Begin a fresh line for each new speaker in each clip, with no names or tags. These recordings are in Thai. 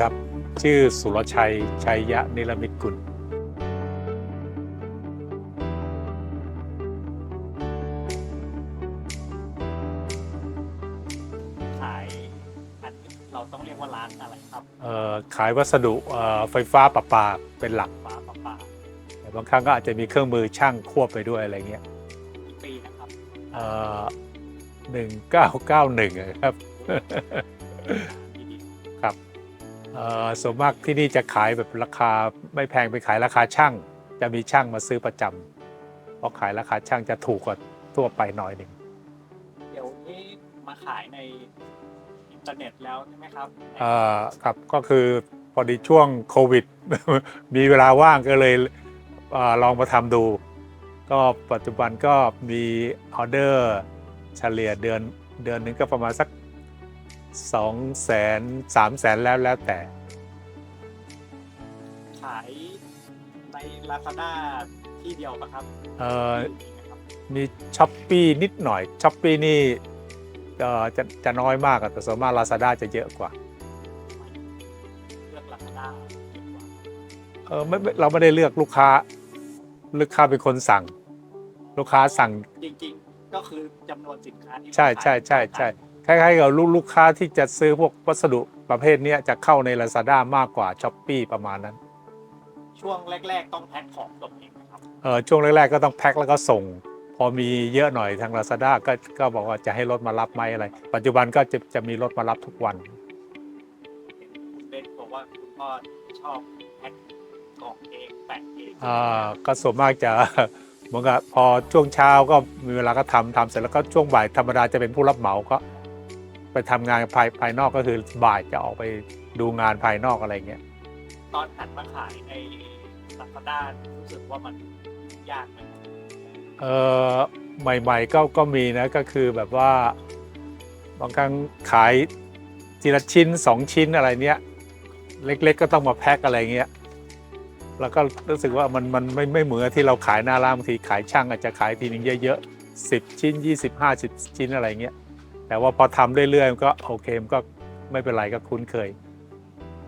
ครับ ชื่อสุรชัย ชัยยะนิรมิตกุล
ขายอันนี้เราต้องเรียกว่าร้านอะไรครับ
เอ่อขายวัสดุเอ่อไฟฟ้าประปาเป็นหลัก
ฟ้าประปา
แต่บางครั้งก็อาจจะมีเครื่องมือช่างควบไปด้วยอะไรเงี้ย
กี่ปีนะครับ
หนึ่งเก้าเก้าหนึ่งครับ
ดี
ครับเอ่อ ส่วนมากที่นี่จะขายแบบราคาไม่แพงไปขายราคาช่าง จะมีช่างมาซื้อประจำเพราะขายราคาช่างจะถูกกว่าทั่วไปหน่อยหนึ่ง
ๆเดี๋ยวนี้มาขายในอินเทอร์เน็ตแล้วใช่ไหมครับ
เอ่อครับก็คือพอดีช่วงโควิด มีเวลาว่างก็เลยเออลองมาทำดู ก็ปัจจุบันก็มีออเดอร์เฉลี่ยเดือนเดือนหนึงก็ประมาณสัก 2 0 0 0 0 0 3 0 0 0 0แล้วแล้วแต่
ขายใน Lazada ที่เดียวปะครับ
เอ่อ
มีไหมครับ
มีช้อปปีนิดหน่อยช้อปปีนี่เอ่อจะจะน้อยมากอะแต่ส่วนมาก Lazada จะเยอะกว่า
เลือก Lazada ดีกว่า
เออไม่ไม่เราไม่ได้เลือกลูกค้า ลูกค้าเป็นคนสั่ง ลูกค้าสั่ง
จริงๆ ก็คือจำนวนสินค้าที่
ใช่ใช่ใช่ใช่ คล้ายๆกับลูกลูกค้าที่จะซื้อพวกวัสดุประเภทเนี้ยจะเข้าใน Lazada มากกว่า s h อ p e e ประมาณนั้น
ช่วงแรก ๆ ต้องแพ็คของส่งเองนะครับ
เออช่วงแรก ๆ ก็ต้องแพ็คแล้วก็ส่ง พอมีเยอะหน่อยทาง Lazada ก็ก็บอกว่าจะให้รถมารับไหมอะไร ปัจจุบันก็จะจะมีรถมารับทุกวัน
เบนบอกว่าคุณพ่อชอบแพ็คกล่องเองแปะเอง
อ่าก็ส่วนมากจะเหมือนกับพอช่วงเช้าก็มีเวลาก็ทำทำเสร็จแล้วก็ช่วงบ่ายธรรมดาจะเป็นผู้รับเหมาก็ ไปทำงานภายภายนอกก็คือบ่ายจะออกไปดูงานภายนอกอะไรเงี้ย
ตอนหันมาขายใน Lazada รู้สึกว่ามันยากไหมครับ
เออใหม่ ๆ ก็ก็มีนะก็คือแบบว่าบางครั้งขายทีละชิ้นสองชิ้นอะไรเนี้ยเล็ก ๆ ก็ต้องมาแพ็คอะไรเงี้ยแล้วก็รู้สึกว่ามันมันไม่ไม่เหมือนที่เราขายหน้าร้านบางทีขายช่างอาจจะขายทีนึงเยอะๆสิบชิ้น20 50ชิ้นอะไรเงี้ย แต่ว่าพอทำเรื่อยๆมันก็โอเคมันก็ไม่เป็นไรก็คุ้นเคย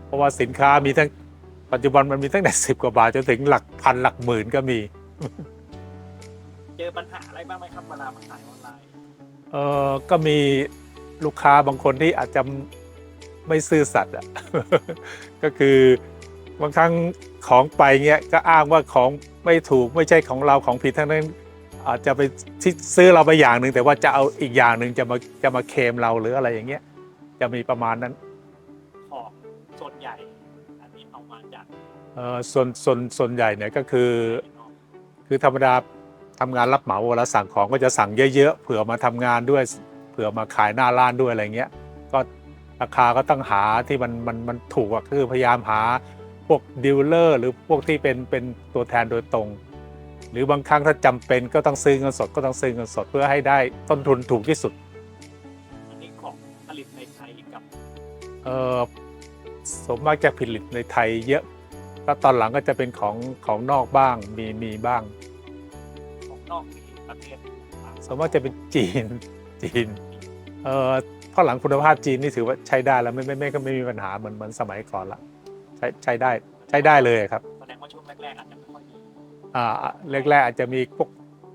เพราะว่าสินค้ามีทั้งปัจจุบันมันมีตั้งแต่สิบกว่าบาทจนถึงหลักพันหลักหมื่นก็มี
เจอปัญหาอะไรบ้างไหมครับเวลามาขายออนไลน์
เออก็มีลูกค้าบางคนที่อาจจะไม่ซื่อสัตย์อะ ก็คือบางครั้งของไปเงี้ยก็อ้างว่าของไม่ถูกไม่ใช่ของเราของผิดทั้งนั้น อาจจะไปที่ซื้อเราไปอย่างหนึ่งแต่ว่าจะเอาอีกอย่างหนึ่งจะมาจะมาเคลมเราหรืออะไรอย่างเงี้ย จะมีประมาณนั้น
ของส่วนใหญ่อันนี้เอามาจาก
เออส่วนส่วนส่วนใหญ่เนี่ยก็คือ
ภายนอก
คือธรรมดาทำงานรับเหมาเวลาสั่งของก็จะสั่งเยอะๆเผื่อมาทำงานด้วย เผื่อมาขายหน้าร้านด้วยอะไรเงี้ยก็ราคาก็ต้องหาที่มันมันมันถูกอะคือพยายามหาพวกดีลเลอร์หรือพวกที่เป็นเป็นตัวแทนโดยตรง หรือบางครั้งถ้าจำเป็นก็ต้องซื้อเงินสดก็ต้องซื้อเงินสดเพื่อให้ได้ต้นทุนถูกที่สุด
อันนี้ของผลิตในไทยกับ
เออสมมากจะผลิตในไทยเยอะแล้วตอนหลังก็จะเป็นของของนอกบ้างมีมีบ้าง
ของนอกมีประเทศต่างๆ
สมมติจะเป็นจีนจีนเอ่อเพราะหลังคุณภาพจีนนี่ถือว่าใช้ได้แล้วไม่ไม่ไม่ก็ไม่มีปัญหาเหมือนเหมือนสมัยก่อนละใช้ใช้ได้ใช้ได้เลยครับ
แสดงว่าช่วงแรกๆอาจจะไม่ค่อยดี
อ่า แรกๆอาจจะมีพวก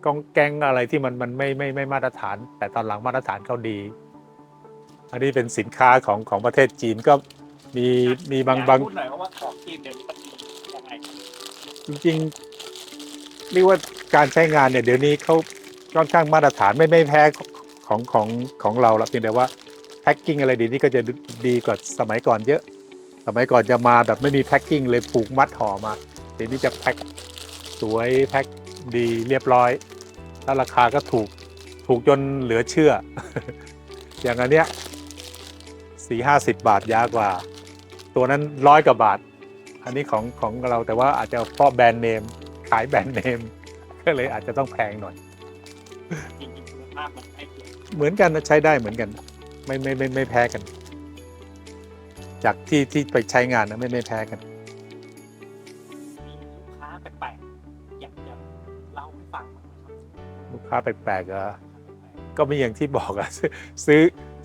กองแกงอะไรที่มันมันไม่ไม่ไม่มาตรฐาน แต่ตอนหลังมาตรฐานเขาดี อันนี้เป็นสินค้าของของประเทศจีนก็มีมีบาง
อยก
บาง
พูดหน่อยว่าของจีนเดี๋ยวนี้มันดียังไงครับ
จริงๆเรียกว่าการใช้งานเนี่ยเดี๋ยวนี้เขาค่อนข้างมาตรฐานไม่ไม่แพ้ของของของเราละเพียงแต่ว่าแพ็คกิ้งอะไรดีนี่ก็จะดีกว่าสมัยก่อนเยอะ สมัยก่อนจะมาแบบไม่มีแพ็คกิ้งเลยผูกมัดห่อมาเดี๋ยวนี้จะแพ็ค สวยแพ็คดีเรียบร้อย แล้วราคาก็ถูกถูกจนเหลือเชื่อ อย่างอันเนี้ยสี่ห้าสิบบาทยากว่า ตัวนั้นร้อยกว่าบาท อันนี้ของของเราแต่ว่าอาจจะเพราะแบรนด์เนม ขายแบรนด์เนม ก็เลยอาจจะต้องแพงหน่อย
จริงๆคุณภาพมันใกล้เคียง
เหมือนกันนะใช้ได้เหมือนกัน ไม่ไม่ไม่ไม่แพ้กัน จากที่ที่ไปใช้งานนะไม่ไม่แพ้กัน
มีลูกค้าแปลกๆ อยากจะเล่าให้ฟังบ้างไหมครับ
ลูกค้าแปลกๆเหรอก็ไม่อย่างที่บอกอะซื้อซื้อ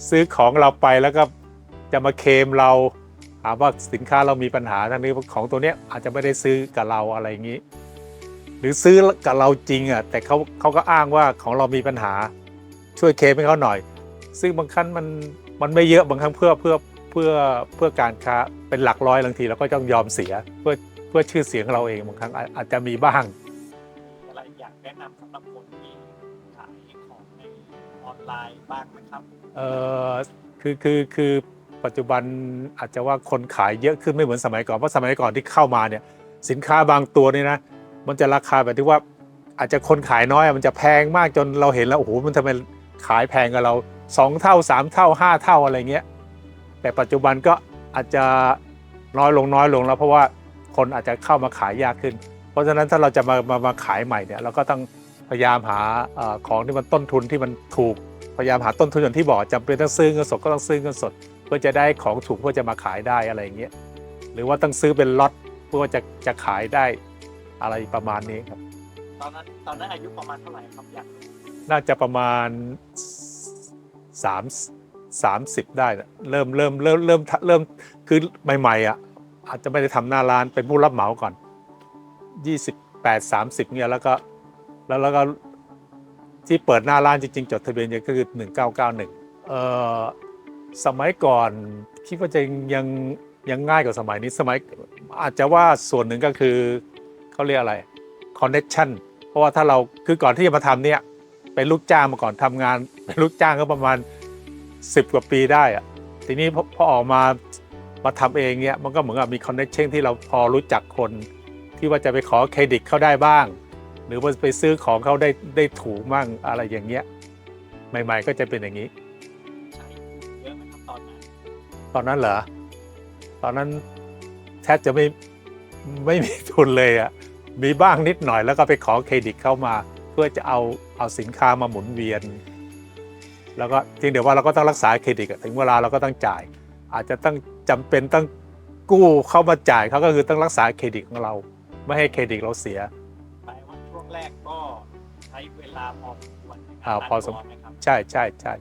ซื้อของเราไปแล้วก็จะมาเคลมเราหาว่าสินค้าเรามีปัญหาทั้งนี้ของตัวเนี้ยอาจจะไม่ได้ซื้อกับเราอะไรอย่างนี้ หรือซื้อกับเราจริงอะแต่เขาเขาก็อ้างว่าของเรามีปัญหา ช่วยเคลมให้เขาหน่อย ซึ่งบางครั้งมันมันไม่เยอะบางครั้งเพื่อเพื่อเพื่อเพื่อการค้าเป็นหลักร้อยบางทีเราก็ต้องยอมเสีย เพื่อเพื่อชื่อเสียงเราเองบางครั้งอาจจะมีบ้าง
แนะนำสำหรับคนที่ขายของในออนไลน์บ้างไหมครับ
เออคือคือคือปัจจุบันอาจจะว่าคนขายเยอะขึ้นไม่เหมือนสมัยก่อนเพราะสมัยก่อนที่เข้ามาเนี่ยสินค้าบางตัวนี่นะมันจะราคาแบบที่ว่าอาจจะคนขายน้อยมันจะแพงมากจนเราเห็นแล้วโอ้โหมันทำไมขายแพงกับเราสองเท่าสามเท่าห้าเท่าอะไรเงี้ยแต่ปัจจุบันก็อาจจะน้อยลงน้อยลงแล้วเพราะว่าคนอาจจะเข้ามาขายยากขึ้น เพราะฉะนั้นถ้าเราจะมามามาขายใหม่เนี่ยเราก็ต้องพยายามหาเออของที่มันต้นทุนที่มันถูกพยายามหาต้นทุนอย่างที่บอกจำเป็นต้องซื้อเงินสดก็ต้องซื้อเงินสด เพื่อจะได้ของถูกเพื่อจะมาขายได้อะไรอย่างเงี้ยหรือว่าต้องซื้อเป็นล็อตเพื่อว่าจะจะขายได้อะไรประมาณนี้ครับ
ตอนนั้นตอนนั้นอายุประมาณเท่าไหร่ครับอยากรู้
น่าจะประมาณสามสามสิบได้นะเริ่มเริ่มเริ่มเริ่มเริ่มคือใหม่ๆอะอาจจะไม่ได้ทำหน้าร้านเป็นผู้รับเหมาก่อน ยี่สิบแปดสามสิบเนี่ยแล้วก็แล้วแล้วก็ที่เปิดหน้าร้านจริงๆ จดทะเบียนก็คือหนึ่งเก้าเก้าหนึ่งเอ่อสมัยก่อนคิดว่าจะยังยังง่ายกว่าสมัยนี้สมัยอาจจะว่าส่วนหนึ่งก็คือเขาเรียกอะไร connection เพราะว่าถ้าเราคือก่อนที่จะมาทำเนี่ยเป็นลูกจ้างมาก่อนทำงานเป็นลูกจ้างก็ประมาณ 10 กว่าปีได้อะทีนี้พอพอออกมามาทำเองเนี่ยมันก็เหมือนกับมีคอนเนคชั่นที่เราพอรู้จักคน ที่ว่าจะไปขอเครดิตเขาได้บ้าง หรือว่าไปซื้อของเขาได้ได้ถูกมั่งอะไรอย่างเงี้ยใหม่ ๆ ก็จะเป็นอย่างนี้
ใช้เยอะไหมครับตอนนั้น
ตอนนั้นเหรอตอนนั้นแทบจะไม่ไม่มีทุนเลยอะ่ะมีบ้างนิดหน่อยแล้วก็ไปขอเครดิตเข้ามา เพื่อจะเอาเอาสินค้ามาหมุนเวียน แล้วก็จริงเดี๋ยวว่าเราก็ต้องรักษาเครดิตอะถึงเวลาเราก็ต้องจ่าย อาจจะต้องจำเป็นต้องกู้เข้ามาจ่ายเขาก็คือต้องรักษาเครดิตของเรา ไม่ให้เครดิตเราเสีย
แปลว่าช่วงแรกก็ใช้เวลาพอสมควรในการ
อ่าพอสม
ตั้งตัวไหมครับ
ใช่ใช่ใช่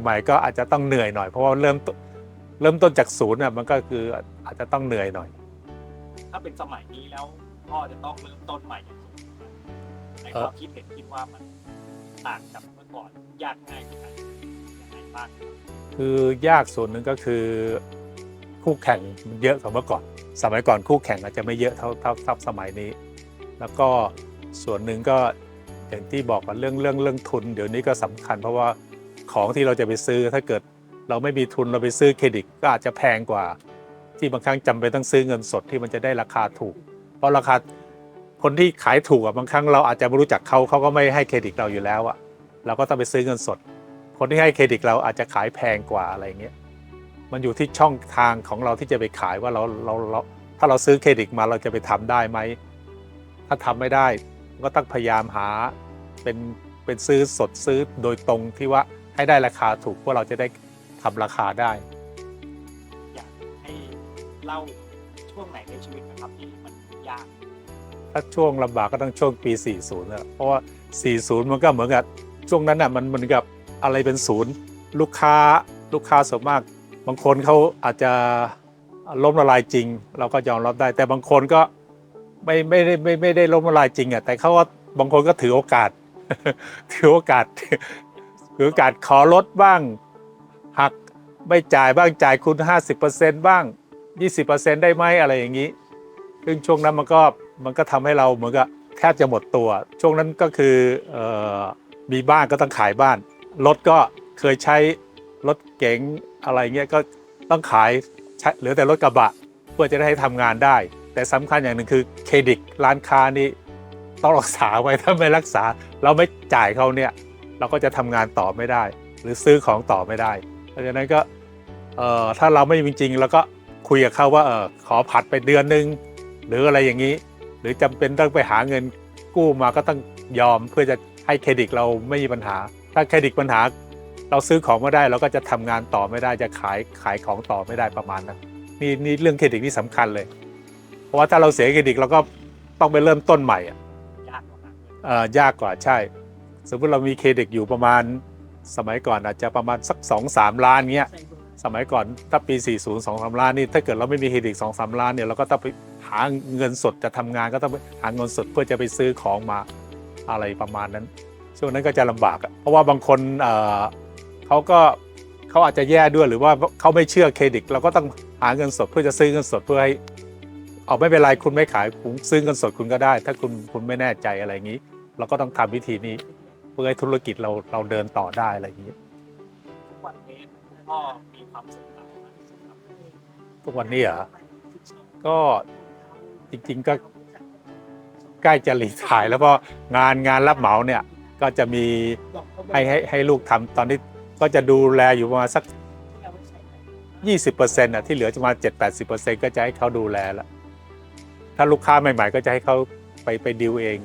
ใหม่ ๆ ก็อาจจะต้องเหนื่อยหน่อย เพราะว่าเริ่มต้นเริ่มต้นจากศูนย์อะมันก็คืออาจจะต้องเหนื่อยหน่อย
ถ้าเป็นสมัยนี้แล้วพ่อจะต้องเริ่มต้นใหม่อย่างสมบูรณ์ใน
เอ่
ค
อ
วามคิดเห็นคิดว่ามันต่างจากเมื่อก่อนยากง่ายกว่ากันยังไงบ้างครับ
คือยากส่วนหนึ่งก็คือ คู่แข่งมันเยอะกว่าเมื่อก่อน สมัยก่อนคู่แข่งอาจจะไม่เยอะเท่าเท่าเท่าสมัยนี้ แล้วก็ส่วนหนึ่งก็อย่างที่บอกกันเรื่องเรื่องเรื่องทุน เดี๋ยวนี้ก็สำคัญ เพราะว่าของที่เราจะไปซื้อถ้าเกิดเราไม่มีทุนเราไปซื้อเครดิตก็อาจจะแพงกว่า ที่บางครั้งจำเป็นต้องซื้อเงินสดที่มันจะได้ราคาถูก เพราะราคาคนที่ขายถูกอะบางครั้งเราอาจจะไม่รู้จักเขาเขาก็ไม่ให้เครดิตเราอยู่แล้วอะเราก็ต้องไปซื้อเงินสด คนที่ให้เครดิตเราอาจจะขายแพงกว่าอะไรเงี้ย มันอยู่ที่ช่องทางของเราที่จะไปขายว่าเราเราเราถ้าเราซื้อเครดิตมาเราจะไปทำได้ไหม ถ้าทำไม่ได้ก็ต้องพยายามหาเป็นเป็นซื้อสดซื้อโดยตรงที่ว่าให้ได้ราคาถูกเพื่อเราจะได้ทำราคาได้
อยากให้เล่าช่วงไหนในชีวิตนะครับที่มันยาก
ถ้าช่วงลำบากก็ต้องช่วงปี 40แล้วเพราะว่า 40 มันก็เหมือนกับช่วงนั้นน่ะมันเหมือนกับอะไรเป็นศูนย์ ลูกค้าลูกค้าส่วนมากบางคนเขาอาจจะล้มละลายจริง เราก็ยอมรับได้ แต่บางคนก็ไม่ไม่ได้ไม่ไม่ได้ล้มละลายจริงอะแต่เขาก็บางคนก็ถือโอกาส ถือโอกาสถือโอกาสขอลดบ้างหักไม่จ่ายบ้างจ่ายคุณ 50%บ้าง 20%ได้ไหมอะไรอย่างนี้ ซึ่งช่วงนั้นมันก็มันก็ทำให้เราเหมือนกับแทบจะหมดตัว ช่วงนั้นก็คือเออมีบ้านก็ต้องขายบ้านรถก็เคยใช้ รถเก๋งอะไรเงี้ยก็ต้องขายเหลือแต่รถกระบะเพื่อจะได้ให้ทำงานได้ แต่สำคัญอย่างหนึ่งคือเครดิตร้านค้านี่ต้องรักษาไว้ถ้าไม่รักษา เราไม่จ่ายเขาเนี่ยเราก็จะทำงานต่อไม่ได้ หรือซื้อของต่อไม่ได้เพราะฉะนั้นก็ถ้าเราไม่มีจริงๆแล้วก็คุยกับเขาว่าออขอผัดไปเดือนหนึ่งหรืออะไรอย่างนี้ หรือจำเป็นต้องไปหาเงินกู้มาก็ต้องยอมเพื่อจะให้เครดิตเราไม่มีปัญหา ถ้าเครดิตปัญหา เราซื้อของไม่ได้เราก็จะทำงานต่อไม่ได้จะขายขายของต่อไม่ได้ประมาณนั้นนี่นี่เรื่องเครดิตนี่สำคัญเลย เพราะว่าถ้าเราเสียเครดิตเราก็ต้องไปเริ่มต้นใหม่อะ
ยากกว่านั้นเลย
เอ่อยากกว่าใช่ สมมติเรามีเครดิตอยู่ประมาณสมัยก่อนอาจจะประมาณสักสองสามล้านเงี้ยสมัยก่อนถ้าปี 40 2 3ล้านนี่ถ้าเกิดเราไม่มีเครดิต2 3ล้านเนี่ยเราก็ต้องไปหาเงินสดจะทำงานก็ต้องไปหาเงินสดเพื่อจะไปซื้อของมาอะไรประมาณนั้น ช่วงนั้นก็จะลำบากอะเพราะว่าบางคน เขาก็เขาอาจจะแย่ด้วยหรือว่าเขาไม่เชื่อเครดิตเราก็ต้องหาเงินสดเพื่อจะซื้อเงินสดเพื่อให้เอาไม่เป็นไรคุณไม่ขายคุณซื้อเงินสดคุณก็ได้ ถ้าคุณคุณไม่แน่ใจอะไรอย่างนี้ เราก็ต้องทำวิธีนี้ เพื่อให้ธุรกิจเราเราเดินต่อได้อะไรอย่างนี้
ทุกวันนี้พ่อมีความสุข
ทุกวันนี้เหรอก็จริง ๆก็ใกล้จะรีไทายแล้วเพราะงานงานรับเหมาเนี่ยก็จะมีให้ให้ให้ลูกทำตอนนี้ ก็จะดูแลอยู่ประมาณสัก 20%อะที่เหลือจะมา7-80%ก็จะให้เขาดูแลแล้วถ้าลูกค้าใหม่ ๆ ก็จะให้เขาไปไปดิวเอง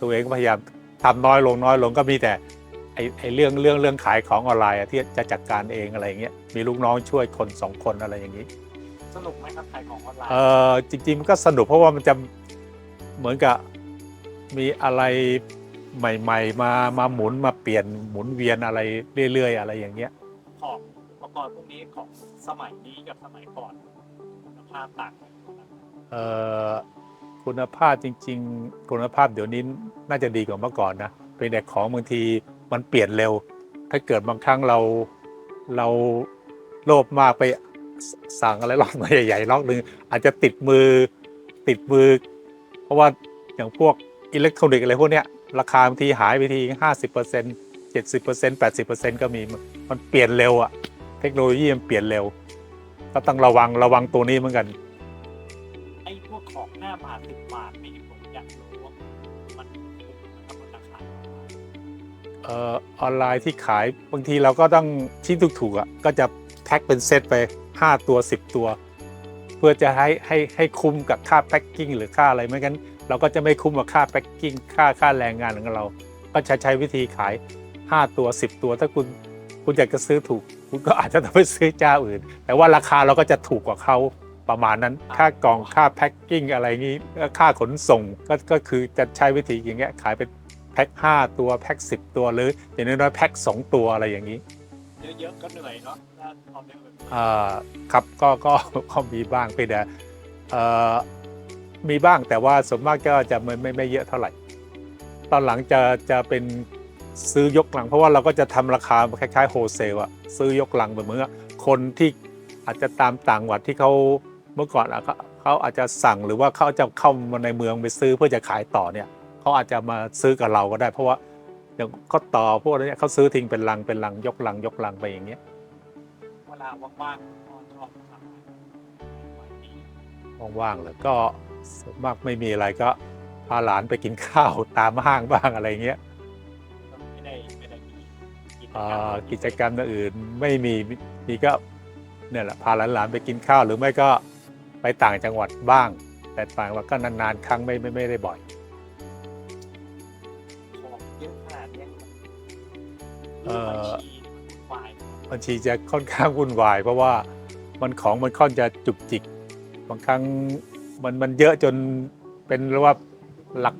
ตัวเองก็พยายามทำน้อยลงน้อยลงก็มีแต่ไอไอเรื่องเรื่องเรื่องขายของออนไลน์อะที่จะจัดการเองอะไรอย่างเงี้ยมีลูกน้องช่วยคนสองคนอะไรอย่างนี้
สนุกไหมครับขายของออนไลน์
เออจริงๆมันก็สนุกเพราะว่ามันจะเหมือนกับมีอะไร ใหม่ ๆ มามาหมุนมาเปลี่ยนหมุนเวียนอะไรเรื่อยๆ อะไรอย่างเงี้ย
ของอุปกรณ์พวกนี้ของสมัยนี้กับสมัยก่อนคุณภาพต่างกันไหมครับ
เอ่อคุณภาพจริง ๆ คุณภาพเดี๋ยวนี้น่าจะดีกว่าเมื่อก่อนนะเป็นแต่ของบางทีมันเปลี่ยนเร็ว ถ้าเกิดบางครั้งเราเราโลภมากไปสสั่งอะไรล็อกมาใหญ่ๆล็อกหนึ่งอาจจะติดมือติดมือ เพราะว่าอย่างพวกอิเล็กทรอนิกส์อะไรพวกเนี้ย ราคาบางทีหายไปทีห้าสิบเปอร์เซ็นต์เจ็ดสิบเปอร์เซ็นต์แปดสิบเปอร์เซ็นต์ก็มีมันเปลี่ยนเร็วอะเทคโนโลยีมันเปลี่ยนเร็ว ก็ต้องระวังระวังตัวนี้เหมือนกัน
ไอ้พวกของหน้าบาทสิบบาทนี่ผมอยากรู้ว่ามันคุ้มกับราคาเท่าไหร่
เอ่อออนไลน์ที่ขายบางทีเราก็ต้องชิ้นถูกๆอะก็จะแพ็คเป็นเซตไป 5 ตัว 10 ตัว เพื่อจะให้ให้ให้คุ้มกับค่าแพ็คกิ้งหรือค่าอะไรไม่งั้น เราก็จะไม่คุ้มกับค่าแพ็คกิ้งค่าค่าแรงงานของเรา ก็จะใช้วิธีขาย 5 ตัว 10 ตัว ถ้าคุณคุณอยากจะซื้อถูก คุณก็อาจจะต้องไปซื้อเจ้าอื่น แต่ว่าราคาเราก็จะถูกกว่าเขาประมาณนั้น ค่ากล่องค่าแพ็คกิ้งอะไรงี้ค่าขนส่งก็ก็คือจะใช้วิธีอย่างเงี้ยขายเป็นแพ็ค5ตัวแพ็ค10 ตัวหรืออย่างน้อยๆแพ็ค2 ตัวอะไรอย่างนี้
เยอะๆก็เหนื่อยเนาะถ้าทำได้แบบนี้
อ่าครับก็ก็ก็มีบ้างเพียงแต่เอ่อ มีบ้างแต่ว่าส่วนมากก็จะไม่ไม่ไม่เยอะเท่าไหร่ ตอนหลังจะจะเป็นซื้อยกลัง เพราะว่าเราก็จะทำราคาคล้ายๆโฮเซลอะซื้อยกลังเหมือนเมื่อคนที่อาจจะตามต่างจังหวัดที่เขาเมื่อก่อนอะเขาเขาอาจจะสั่งหรือว่าเขาจะเข้ามาในเมืองไปซื้อเพื่อจะขายต่อเนี่ยเขาอาจจะมาซื้อกับเราก็ได้ เพราะว่าอย่างเขาต่อพวกนี้เขาซื้อทิ้งเป็นลังเป็นลังยกลังยกลังไปอย่างเงี้ย
เวลาว่างๆพ่อชอบทำอะไรไว้ดี
ว่างๆแล้วก็ส่วน มากไม่มีอะไรก็พาหลานไปกินข้าวตามห้างบ้างอะไรเงี้ย
ก็ไม่ได้ไม่ได้มีกิจกร
อ่
รมา
กิจกรรมอื่นไม่มีมีก็เนี่ยแหละพาหลานๆไปกินข้าวหรือไม่ก็ไปต่างจังหวัดบ้าง แต่ต่างจังหวัดก็นานๆ ครั้งไม่ไม่ไม่ได้บ่อย
ของเยอะขนาดเนี้ย
เอ่อ
บัญชีมันวุ่นวาย
บัญชีจะค่อนข้างวุ่นวาย เพราะว่ามันของมันค่อนจะจุกจิกบางครั้ง มันมันเยอะจนเป็นเรียกว่าหลัก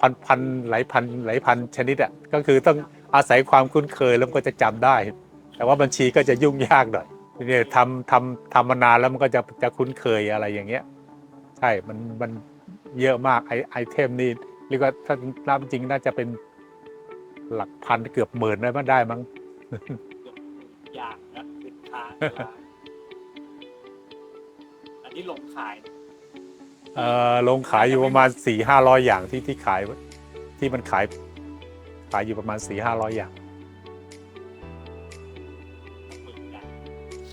พันพันหลายพันหลายพันชนิดอะก็คือต้องอาศัยความคุ้นเคยแล้วมันก็จะจำได้ แต่ว่าบัญชีก็จะยุ่งยากหน่อยทีนี้ทำทำทำมานานแล้วมันก็จะจะคุ้นเคยอะไรอย่างเงี้ยใช่มันมันเยอะมากไอไอเทมนี่เรียกว่าถ้านับจริงน่าจะเป็นหลักพันเกือบหมื่นได้มั้งได้มั้ง
อย่างนะสินค้าเวลาอันนี้ลงขาย
เอ่อลงขายอยู่ประมาณ4ี่ห้าร้อยอย่างที่ที่ขายที่มันขายขายอยู่ประมาณ4ี่ห้าร้อยอย่าง
หมื่นอย่าง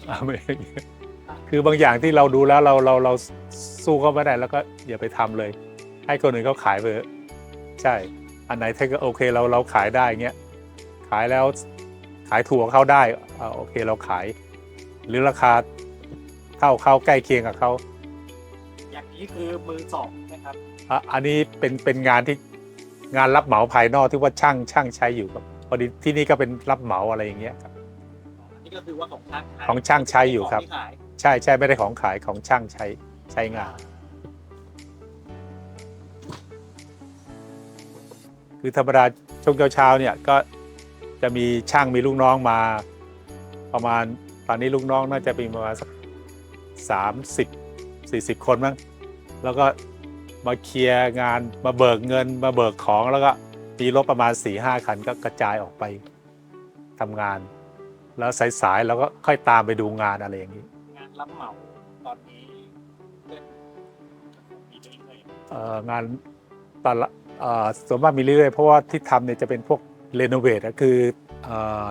อ่าไม่คือบางอย่างที่เราดูแล้วเราเราเราสู้เขาไม่ได้แล้วก็อย่าไปทำเลย ให้คนอื่นเขาขายไปเถอะใช่ อันไหนถ้าก็โอเคเราเราขายได้เงี้ยขายแล้วขายถูกกว่าเขาได้อ่าโอเคเราขาย หรือราคาเท่าเขาใกล้เคียงกับเขา
อย่างนี้คือมือสองนะครับ
อะอันนี้เป็นเป็นงานที่งานรับเหมาภายนอกที่ว่าช่างช่างใช้อยู่ครับพอดีที่นี่ก็เป็นรับเหมาอะไรอย่างเงี้ยครับ
อันนี้ก็คือว่าของช่างขาย
ของช่างใช้อยู่ครับ
ขงที่ขาย
ใช่ใช่ไม่ได้ของขายของช่างใช้ใช้งาน คือธรรมดาช่วงเช้าๆเนี่ยก็จะมีช่างมีลูกน้องมา ประมาณตอนนี้ลูกน้องน่าจะมีประมาณสักสามสิบ สี่สิบคนมั้งแล้วก็มาเคลียร์งานมาเบิกเงิน มาเบิกของแล้วก็มีรถประมาณ4ี่ห้าคันก็กระจายออกไปทำงาน แล้วสายๆเราก็ค่อยตามไปดูงานอะไรอย่างนี้
งานรับเหมาตอนนี้เล่นมีเรื่อย
เอ่องานตอนละเอ่อส่วนมากมีเรื่อยๆเพราะว่าที่ทำเนี่ยจะเป็นพวกเรโนเวทอะคือเอ่อ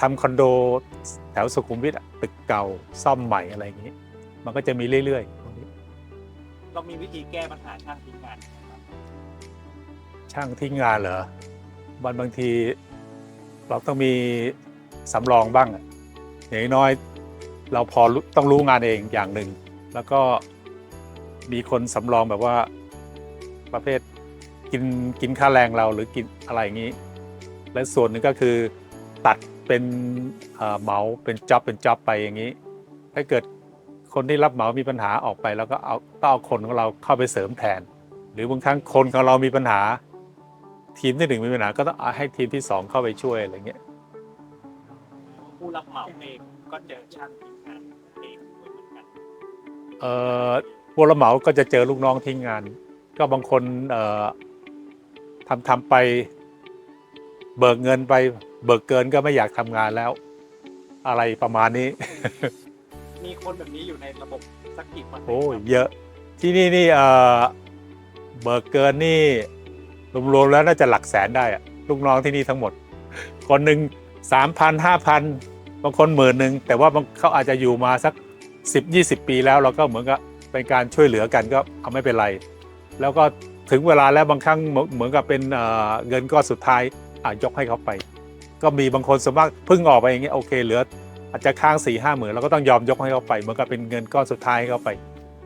ทำคอนโดแถวสุขุมวิทอะตึกเก่าซ่อมใหม่อะไรอย่างนี้ มันก็จะมีเรื่อยๆพวกนี้
ๆ เรามีวิธีแก้ปัญหาช่างทิ้งงานไหมครับ
ช่างทิ้งงานเหรอบันบางที เราต้องมีสำรองบ้างอะอย่างน้อยเราพอรู้ต้องรู้งานเองอย่างหนึ่ง แล้วก็มีคนสำรองแบบว่าประเภทกินกินค่าแรงเราหรือกินอะไรอย่างนี้ และส่วนหนึ่งก็คือตัดเป็นเอ่อเหมาเป็นจ็อบเป็นจ็อบไปอย่างนี้ ถ้าเกิด คนที่รับเหมามีปัญหาออกไป แล้วก็เอาต้องเอาคนของเราเข้าไปเสริมแทน หรือบางครั้งคนของเรามีปัญหา ทีมที่หนึ่งมีปัญหาก็ต้องเอาให้ทีมที่สองเข้าไปช่วยอะไรเงี้ย
ผู้รับเหมาเองก็เจอช่างทิ้งงานเองด้วยเหมือนกัน
เอ่อพวกรับเหมาก็จะเจอลูกน้องทิ้งงาน ก็บางคนเอ่อทำทำไปเบิกเงินไป เบิกเกินก็ไม่อยากทำงานแล้ว อะไรประมาณนี้
มีคนแบบนี้อยู่ในระบบสักกี่คน
โอ้ยเยอะ ที่นี่นี่เออเบิกเกินนี่รวมๆแล้วน่าจะหลักแสนได้อะลูกน้องที่นี่ทั้งหมด คนหนึ่งสามพันห้าพันบางคนหมื่นหนึ่งแต่ว่าเขาอาจจะอยู่มาสักสิบยี่สิบปีแล้วเราก็เหมือนกับเป็นการช่วยเหลือกันก็เอาไม่เป็นไร แล้วก็ถึงเวลาแล้วบางครั้งเหมือนกับเป็นเเงินก้อนสุดท้ายอะยกให้เขาไป ก็มีบางคนสมมติเพิ่งออกไปอย่างเงี้ยโอเคเหลือ อาจจะค้างสี่ห้าหมื่นเราก็ต้องยอมยกให้เขาไปเหมือนกับเป็นเงินก้อนสุดท้ายให้เขาไป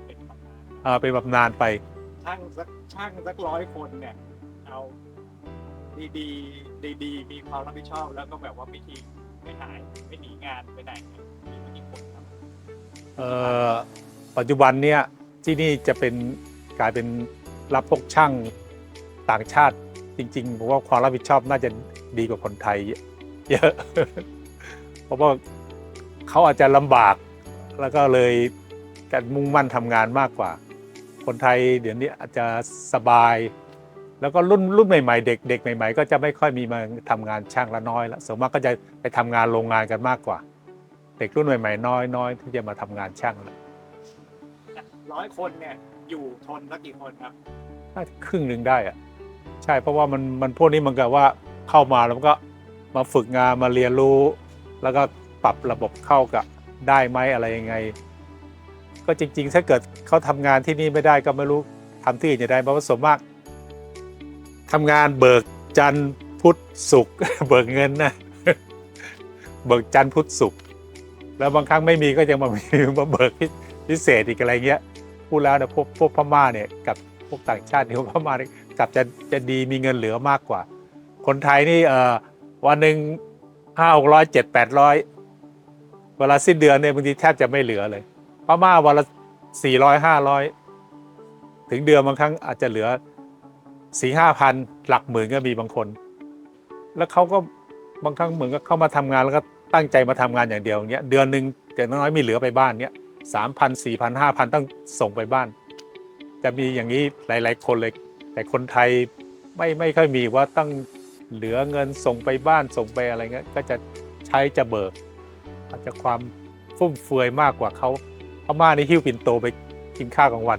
เป็นประมาณ
อ่าเป็นแบบนานไป
ช่างสักช่างสักร้อยคนเนี่ย เอาดีดีดีดีๆมีความรับผิดชอบแล้วก็แบบว่าไม่ทิ้งไม่หายไม่หนีงานไปไหนเนี่ยมีไม่กี่คนครับ
เอ่อปัจจุบันเนี่ยที่นี่จะเป็นกลายเป็นรับพวกช่างต่างชาติจริงๆผมว่าความรับผิดชอบน่าจะดีกว่าคนไทยเยอะ เพราะว่า เขาอาจจะลำบาก แล้วก็เลยการมุ่งมั่นทำงานมากกว่า คนไทยเดี๋ยวนี้อาจจะสบาย แล้วก็รุ่นรุ่นใหม่ๆ เด็กเด็กใหม่ ๆ ก็จะไม่ค่อยมีมาทำงานช่างละน้อยละส่วนมากก็จะไปทำงานโรงงานกันมากกว่า เด็กรุ่นใหม่ๆ น้อยน้อยที่จะมาทำงานช่างแล้ว
ร้อยคนเนี่ยอยู่ทนสักกี่คนครับ
น่าจะครึ่งหนึ่งได้อะใช่เพราะว่ามันมันพวกนี้มันก็ว่าเข้ามาแล้วมันก็มาฝึกงานมาเรียนรู้ แล้วก็ ปรับระบบเข้ากับได้ไหมอะไรยังไง ก็จริง ๆ ถ้าเกิดเขาทำงานที่นี่ไม่ได้ก็ไม่รู้ทำที่อื่นจะได้เพราะว่าส่วนมากทำงานเบิกจันทร์พุธศุกร์เบิกเงินนะเบิกจันทร์พุธศุกร์แล้วบางครั้งไม่มีก็ยังมามีมาเบิกพิเศษอีกอะไรเงี้ยพูดแล้วนะพวกพวกพม่าเนี่ยกับพวกต่างชาติเนี่พวกพม่าเนี่ยกับจะจะดีมีเงินเหลือมากกว่า คนไทยนี่เออวันหนึ่งห้าหกร้อยเจ็ดแปดร้อย เวลาสิ้นเดือนเนี่ยบางทีแทบจะไม่เหลือเลยพม่าวันละสี่ร้อยห้าร้อยถึงเดือนบางครั้งอาจจะเหลือสี่ห้าพันหลักหมื่นก็มีบางคน แล้วเขาก็บางครั้งเหมือนกับเข้ามาทำงานแล้วก็ตั้งใจมาทำงานอย่างเดียวอย่างเงี้ยเดือนหนึ่งอย่างน้อยมีเหลือไปบ้านเนี้ยสามพันสี่พันห้าพันต้องส่งไปบ้าน จะมีอย่างนี้หลาย ๆ คนเลย แต่คนไทยไม่ไม่ค่อยมีว่าต้องเหลือเงินส่งไปบ้านส่งไปอะไรเงี้ยก็จะใช้จะเบิก อาจจะความฟุ่มเฟือยมากกว่าเขาพม่านี่หิ้วปิ่นโตไปกินข้าวกลางวัน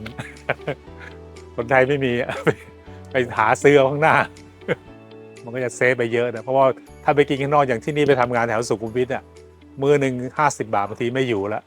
คนไทยไม่มีไปไปหาซื้อข้างหน้า มันก็จะเซฟไปเยอะนะเพราะว่าถ้าไปกินข้างนอกอย่างที่นี่ไปทำงานแถวสุขุมวิทอะมือหนึ่งห้าสิบบาทบางทีไม่อยู่แล้ว